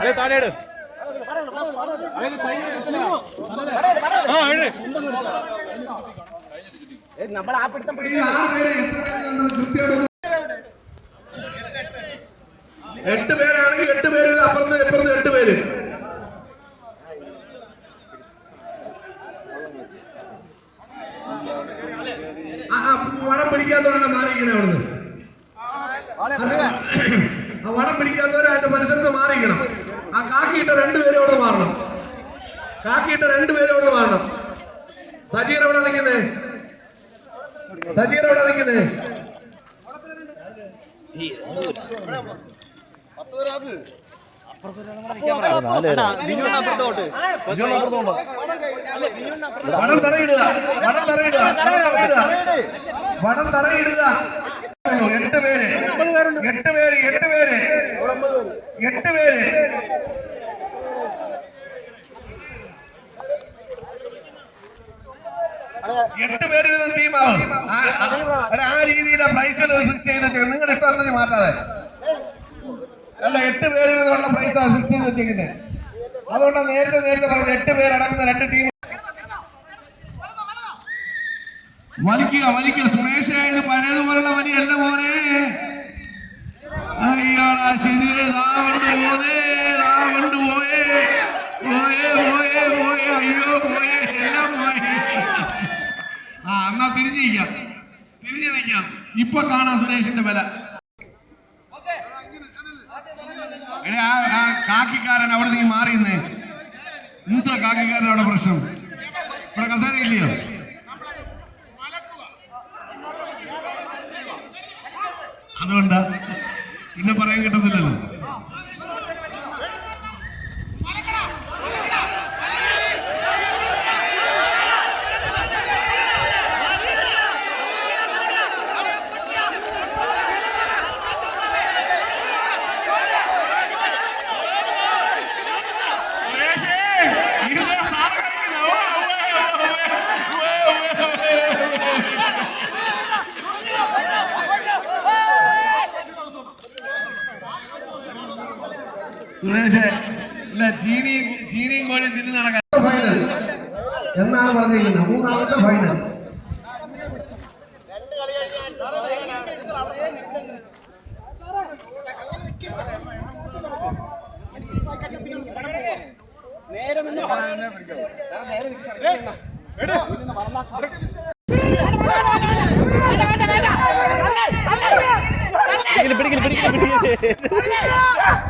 ആയിട്ട് ആയിട്ട് നമ്മൾ ആ പിടുത്തം പിടിക്കുന്ന എട്ട് പേരാണെങ്കിൽ എട്ട് പേര് അപ്പുറത്ത് ഇപ്പുറത്ത് എട്ട് പേര്. ആ വടം പിടിക്കാൻ തുടങ്ങണം മാറിയിരിക്കണേ അവിടുന്ന് ആ വടം പിടിക്കാത്തവരെ അതിന്റെ പരിസരത്ത് മാറിയിരിക്കണം. ആ കാക്കിയിട്ട രണ്ടുപേരും അവിടെ മാറണം. കാക്കിയിട്ട രണ്ടുപേരും അവിടെ മാറണം. സജീർ എവിടെ നിൽക്കുന്നേ? സജീർ എവിടെ നിൽക്കുന്നേ? വടം തറയിടുക. വടം തറയിടുക. വടം തറയിടുക വടം തറയിടുക എട്ട് പേര് എട്ട് പേര് എട്ട് പേര്. എട്ട് പേര്. എട്ട് പേര് വീതം ടീമാവും ആ- രീതിയിലെ പ്രൈസ് ഫിക്സ് ചെയ്ത് വെച്ചേക്കുന്നത് നിങ്ങളുടെ ഇഷ്ടത്തിന് മാറ്റാതെ. അല്ല എട്ട് പേര് വീതമുള്ള പ്രൈസാണ് ഫിക്സ് ചെയ്ത് വെച്ചേക്കുന്നത് അതുകൊണ്ട് നേരത്തെ നേരത്തെ പറഞ്ഞ എട്ട് പേരടങ്ങുന്ന രണ്ട് ടീം വലിക്കുക വലിക്കുക. സുമേഷ് ഇത് പഴയതുപോലുള്ള വലിയല്ല മോനെ. ദാ കൊണ്ട് പോതേ ദാ കൊണ്ട് പോയേ പോയേ പോയേ. പോയേ അയ്യോ പോയേ. എല്ലാം പോയേ. ആ എന്നാ തിരിഞ്ഞു നിൽക്കാം. തിരിഞ്ഞു നിൽക്കാം. ഇപ്പൊ കാണാം സുരേഷിന്റെ വില. ആ കാക്കിക്കാരൻ അവിടെ നീ മാറിയെന്നേ. എന്താ കാക്കിക്കാരൻ അവിടെ പ്രശ്നം? ഇവിടെ കസേര ഇല്ലയോ അതുകൊണ്ടാ പിന്നെ പറയാൻ കിട്ടത്തില്ലല്ലോ. സുരേഷ് ഇല്ല ജീനി ജീനിയും കോഴിയും തിരിഞ്ഞ് നടക്കാൻ. ഫൈനൽ എന്നാണ് പറഞ്ഞിരിക്കുന്നത്? മൂന്നാമത്തെ ഫൈനൽ നേരെ നിന്ന് നേരെ പിടിക്കില്ല പിടിക്കൽ പിടിക്കില്ല. പിടിക്കൽ